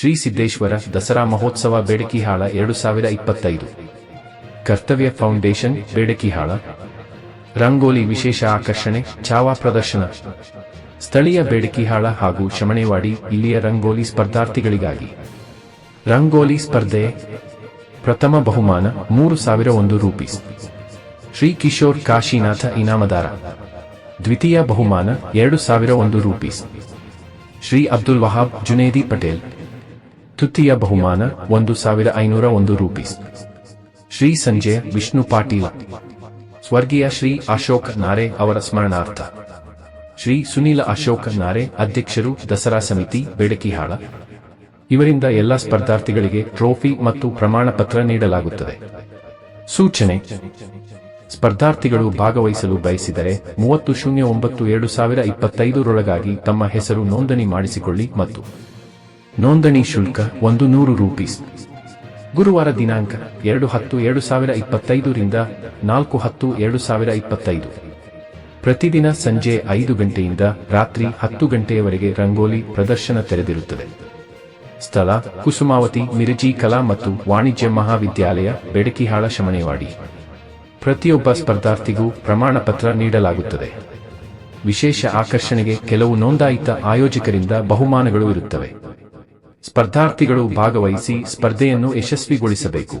ಶ್ರೀ ಸಿದ್ದೇಶ್ವರ ದಸರಾ ಮಹೋತ್ಸವ ಬೇಡಕಿಹಾಳ ಎರಡು ಸಾವಿರ ಇಪ್ಪತ್ತೈದು. ಕರ್ತವ್ಯ ಫೌಂಡೇಶನ್, ಬೇಡಕಿಹಾಳ. ರಂಗೋಲಿ ವಿಶೇಷ ಆಕರ್ಷಣೆ ಛಾವಾ ಪ್ರದರ್ಶನ. ಸ್ಥಳೀಯ ಬೇಡಕಿಹಾಳ ಹಾಗೂ ಶಮಣೇವಾಡಿ ಇಲ್ಲಿಯ ರಂಗೋಲಿ ಸ್ಪರ್ಧಾರ್ಥಿಗಳಿಗಾಗಿ. ರಂಗೋಲಿ ಸ್ಪರ್ಧೆ, ಪ್ರಥಮ ಬಹುಮಾನ, ಮೂರು ಸಾವಿರ ಒಂದು ರೂಪೀಸ್. ಶ್ರೀ ಕಿಶೋರ್ ಕಾಶಿನಾಥ ಇನಾಮದಾರ. ದ್ವಿತೀಯ ಬಹುಮಾನ, ಎರಡು ಸಾವಿರ ಒಂದು ರೂಪೀಸ್. ಶ್ರೀ ಅಬ್ದುಲ್ ವಹಾಬ್ ಜುನೇದಿ ಪಟೇಲ್. ತೃತೀಯ ಬಹುಮಾನ ಒಂದು ಸಾವಿರ ಐನೂರ ಒಂದು ರೂಪೀಸ್. ಶ್ರೀ ಸಂಜಯ ವಿಷ್ಣು ಪಾಟೀಲ. ಸ್ವರ್ಗೀಯ ಶ್ರೀ ಅಶೋಕ್ ನಾರೆ ಅವರ ಸ್ಮರಣಾರ್ಥ. ಶ್ರೀ ಸುನೀಲ ಅಶೋಕ್ ನಾರೆ ಅಧ್ಯಕ್ಷರು ದಸರಾ ಸಮಿತಿ, ಬೇಡಕಿಹಾಳ. ಇವರಿಂದ ಎಲ್ಲ ಸ್ಪರ್ಧಾರ್ಥಿಗಳಿಗೆ ಟ್ರೋಫಿ ಮತ್ತು ಪ್ರಮಾಣ ಪತ್ರ ನೀಡಲಾಗುತ್ತದೆ. ಸೂಚನೆ. ಸ್ಪರ್ಧಾರ್ಥಿಗಳು ಭಾಗವಹಿಸಲು ಬಯಸಿದರೆ ಮೂವತ್ತು ಶೂನ್ಯ ಒಂಬತ್ತು ಎರಡು ಸಾವಿರ ಇಪ್ಪತ್ತೈದರೊಳಗಾಗಿ ತಮ್ಮ ಹೆಸರು ನೋಂದಣಿ ಮಾಡಿಸಿಕೊಳ್ಳಿ ಮತ್ತು ನೋಂದಣಿ ಶುಲ್ಕ ಒಂದು ನೂರು ರೂಪೀಸ್. ಗುರುವಾರ ದಿನಾಂಕ ಎರಡು ಹತ್ತು ಎರಡು ಸಾವಿರ ಇಪ್ಪತ್ತೈದರಿಂದ ನಾಲ್ಕು ಹತ್ತು ಎರಡು ಸಾವಿರ ಇಪ್ಪತ್ತೈದು. ಪ್ರತಿದಿನ ಸಂಜೆ ಐದು ಗಂಟೆಯಿಂದ ರಾತ್ರಿ ಹತ್ತು ಗಂಟೆಯವರೆಗೆ ರಂಗೋಲಿ ಪ್ರದರ್ಶನ ತೆರೆದಿರುತ್ತದೆ. ಸ್ಥಳ ಕುಸುಮಾವತಿ ಮಿರಜಿ ಕಲಾ ಮತ್ತು ವಾಣಿಜ್ಯ ಮಹಾವಿದ್ಯಾಲಯ, ಬೆಡಕಿಹಾಳ, ಶಮಣೇವಾಡಿ. ಪ್ರತಿಯೊಬ್ಬ ಸ್ಪರ್ಧಾರ್ಥಿಗೂ ಪ್ರಮಾಣ ಪತ್ರ ನೀಡಲಾಗುತ್ತದೆ. ವಿಶೇಷ ಆಕರ್ಷಣೆಗೆ ಕೆಲವು ನೋಂದಾಯಿತ ಆಯೋಜಕರಿಂದ ಬಹುಮಾನಗಳು ಇರುತ್ತವೆ. ಸ್ಪರ್ಧಾರ್ಥಿಗಳು ಭಾಗವಹಿಸಿ ಸ್ಪರ್ಧೆಯನ್ನು ಯಶಸ್ವಿಗೊಳಿಸಬೇಕು.